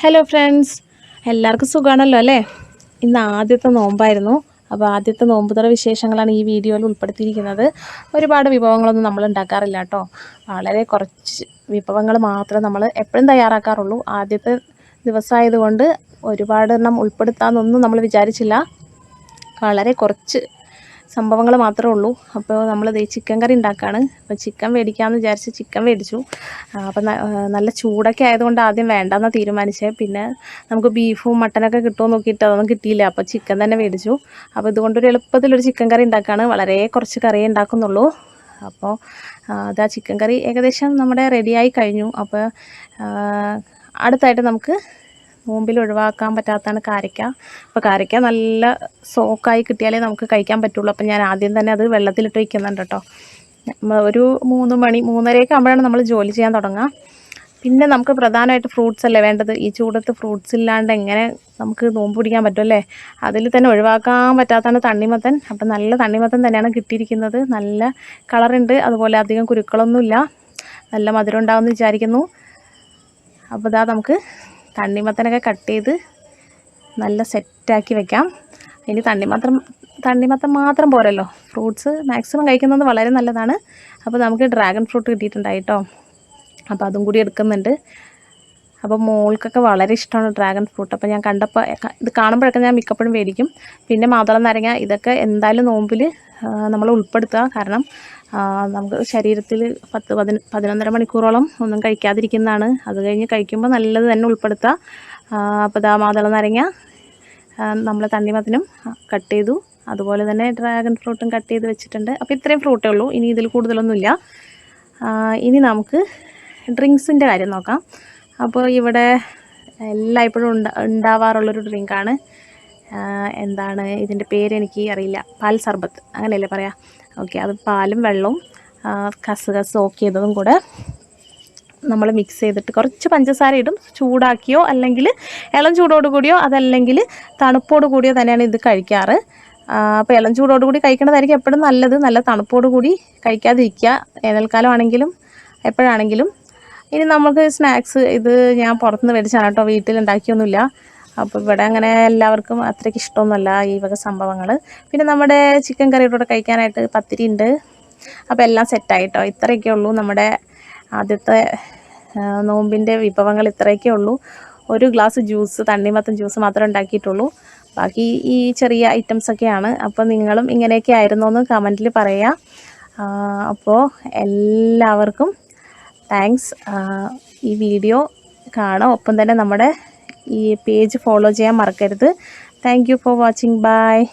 Hello friends എല്ലാവർക്കും സുഖമാണല്ലോ അല്ലേ? ഇന്ന് ആദ്യത്തെ നോമ്പായിരുന്നു. അപ്പോൾ ആദ്യത്തെ നോമ്പ് തുറ വിശേഷങ്ങളാണ് ഈ വീഡിയോയിൽ ഉൾപ്പെടുത്തിയിരിക്കുന്നത്. ഒരുപാട് വിഭവങ്ങളൊന്നും നമ്മൾ ഉണ്ടാക്കാറില്ല കേട്ടോ. വളരെ കുറച്ച് വിഭവങ്ങൾ മാത്രമേ നമ്മൾ എപ്പോഴും തയ്യാറാക്കാറുള്ളൂ. ആദ്യത്തെ ദിവസമായതുകൊണ്ട് ഒരുപാട് എണ്ണം ഉൾപ്പെടുത്താമെന്നൊന്നും നമ്മൾ വിചാരിച്ചില്ല. വളരെ കുറച്ച് സംഭവങ്ങൾ മാത്രമേ ഉള്ളൂ. അപ്പോൾ നമ്മൾ ദേ ചിക്കൻ കറി ഉണ്ടാക്കുകയാണ് അപ്പോൾ ചിക്കൻ മേടിക്കാമെന്ന് വിചാരിച്ച് ചിക്കൻ മേടിച്ചു. അപ്പം നല്ല ചൂടൊക്കെ ആയതുകൊണ്ട് ആദ്യം വേണ്ടെന്നാണ് തീരുമാനിച്ചത് പിന്നെ നമുക്ക് ബീഫും മട്ടനൊക്കെ കിട്ടുമോ നോക്കിയിട്ട് അതൊന്നും കിട്ടിയില്ല. അപ്പോൾ ചിക്കൻ തന്നെ മേടിച്ചു. അപ്പോൾ ഇതുകൊണ്ടൊരു എളുപ്പത്തിലൊരു ചിക്കൻ കറി ഉണ്ടാക്കുകയാണ് വളരെ കുറച്ച് കറിയേ ഉണ്ടാക്കുന്നുള്ളൂ. അപ്പോൾ അതാ ചിക്കൻ കറി ഏകദേശം നമ്മുടെ റെഡിയായി കഴിഞ്ഞു. അപ്പോൾ അടുത്തായിട്ട് നമുക്ക് നോമ്പിൽ ഒഴിവാക്കാൻ പറ്റാത്തതാണ് കാരയ്ക്ക. അപ്പോൾ കാരയ്ക്ക നല്ല സോക്കായി കിട്ടിയാലേ നമുക്ക് കഴിക്കാൻ പറ്റുള്ളൂ. അപ്പം ഞാൻ ആദ്യം തന്നെ അത് വെള്ളത്തിലിട്ട് വയ്ക്കുന്നുണ്ട് കേട്ടോ ഒരു മൂന്ന് മണി മൂന്നരയൊക്കെ ആകുമ്പോഴാണ് നമ്മൾ ജോലി ചെയ്യാൻ തുടങ്ങുക പിന്നെ നമുക്ക് പ്രധാനമായിട്ട് ഫ്രൂട്ട്സ് അല്ലേ വേണ്ടത്? ഈ ചൂടത്ത് ഫ്രൂട്ട്സ് ഇല്ലാണ്ട് എങ്ങനെ നമുക്ക് നോമ്പ് പിടിക്കാൻ പറ്റുമല്ലേ അതിൽ തന്നെ ഒഴിവാക്കാൻ പറ്റാത്തതാണ് തണ്ണിമത്തൻ. അപ്പം നല്ല തണ്ണിമത്തൻ തന്നെയാണ് കിട്ടിയിരിക്കുന്നത്. നല്ല കളറുണ്ട്. അതുപോലെ അധികം കുരുക്കളൊന്നുമില്ല. നല്ല മധുരം ഉണ്ടാകുമെന്ന് വിചാരിക്കുന്നു. അപ്പോൾ ഇതാ നമുക്ക് തണ്ണിമത്തനൊക്കെ കട്ട് ചെയ്ത് നല്ല സെറ്റാക്കി വെക്കാം. ഇനി തണ്ണിമത്തം തണ്ണിമത്തം മാത്രം പോരല്ലോ. ഫ്രൂട്ട്സ് മാക്സിമം കഴിക്കുന്നത് വളരെ നല്ലതാണ്. അപ്പോൾ നമുക്ക് ഡ്രാഗൺ ഫ്രൂട്ട് കിട്ടിയിട്ടുണ്ടായി കേട്ടോ അപ്പോൾ അതും കൂടി എടുക്കുന്നുണ്ട്. അപ്പോൾ മോൾക്കൊക്കെ വളരെ ഇഷ്ടമാണ് ഡ്രാഗൺ ഫ്രൂട്ട്. അപ്പോൾ ഞാൻ കണ്ടപ്പോൾ ഇത് കാണുമ്പോഴൊക്കെ ഞാൻ മിക്കപ്പോഴും മേടിക്കും. പിന്നെ മാതളം നാരങ്ങ ഇതൊക്കെ എന്തായാലും നോമ്പിൽ നമ്മൾ ഉൾപ്പെടുത്തുക. കാരണം നമുക്ക് ശരീരത്തിൽ പത്ത് പതിന പതിനൊന്നര മണിക്കൂറോളം ഒന്നും കഴിക്കാതിരിക്കുന്നതാണ്. അത് കഴിഞ്ഞ് കഴിക്കുമ്പോൾ നല്ലത് തന്നെ ഉൾപ്പെടുത്തുക അപ്പോൾ ഇതാ മാതളം നാരങ്ങ നമ്മൾ തണ്ണിമത്തിനും കട്ട് ചെയ്തു. അതുപോലെ തന്നെ ഡ്രാഗൺ ഫ്രൂട്ടും കട്ട് ചെയ്ത് വെച്ചിട്ടുണ്ട്. അപ്പോൾ ഇത്രയും ഫ്രൂട്ടേ ഉള്ളൂ. ഇനി ഇതിൽ കൂടുതലൊന്നുമില്ല. ഇനി നമുക്ക് ഡ്രിങ്ക്സിന്റെ കാര്യം നോക്കാം. അപ്പോൾ ഇവിടെ എല്ലായ്പ്പോഴും ഉണ്ടാ ഉണ്ടാവാറുള്ളൊരു ഡ്രിങ്കാണ്. എന്താണ് ഇതിന്റെ പേര് എനിക്ക് അറിയില്ല. പാൽ സർബത്ത്. അങ്ങനെയല്ലേ പറയാം? ഓക്കെ അത് പാലും വെള്ളവും ആ, കസുകസ് സോക്ക് ചെയ്തതും കൂടെ നമ്മൾ മിക്സ് ചെയ്തിട്ട് കുറച്ച് പഞ്ചസാര ഇടും. ചൂടാക്കിയോ അല്ലെങ്കിൽ ഇളം ചൂടോട് കൂടിയോ അതല്ലെങ്കിൽ തണുപ്പോട് കൂടിയോ തന്നെയാണ് ഇത് കഴിക്കാറ്. അപ്പോൾ ഇളം ചൂടോട് കൂടി കഴിക്കേണ്ടതായിരിക്കും എപ്പോഴും നല്ലത്. നല്ല തണുപ്പോട് കൂടി കഴിക്കാതിരിക്കുക. വേനൽക്കാലം ആണെങ്കിലും എപ്പോഴാണെങ്കിലും. ഇനി നമുക്ക് സ്നാക്സ് ഇത് ഞാൻ പുറത്തുനിന്ന് മേടിച്ചാണ് കേട്ടോ. വീട്ടിലുണ്ടാക്കിയൊന്നുമില്ല അപ്പോൾ ഇവിടെ അങ്ങനെ എല്ലാവർക്കും അത്രയ്ക്ക് ഇഷ്ടമൊന്നുമല്ല ഈ വക സംഭവങ്ങൾ പിന്നെ നമ്മുടെ ചിക്കൻ കറിയുടെ കഴിക്കാനായിട്ട് പത്തിരി ഉണ്ട്. അപ്പോൾ എല്ലാം സെറ്റായിട്ടോ ഇത്രയൊക്കെ ഉള്ളൂ നമ്മുടെ ആദ്യത്തെ നോമ്പിന്റെ വിഭവങ്ങൾ ഇത്രയൊക്കെ ഉള്ളൂ. ഒരു ഗ്ലാസ് ജ്യൂസ് തണ്ണിമത്തൻ ജ്യൂസ് മാത്രമേ ഉണ്ടാക്കിയിട്ടുള്ളൂ. ബാക്കി ഈ ചെറിയ ഐറ്റംസൊക്കെയാണ് അപ്പോൾ നിങ്ങളും ഇങ്ങനെയൊക്കെ ആയിരുന്നു എന്ന് കമന്റിൽ പറയുക അപ്പോൾ എല്ലാവർക്കും താങ്ക്സ് ഈ വീഡിയോ കാണാം. ഒപ്പം തന്നെ നമ്മുടെ ഈ പേജ് ഫോളോ ചെയ്യാൻ മറക്കരുത്. Thank for watching bye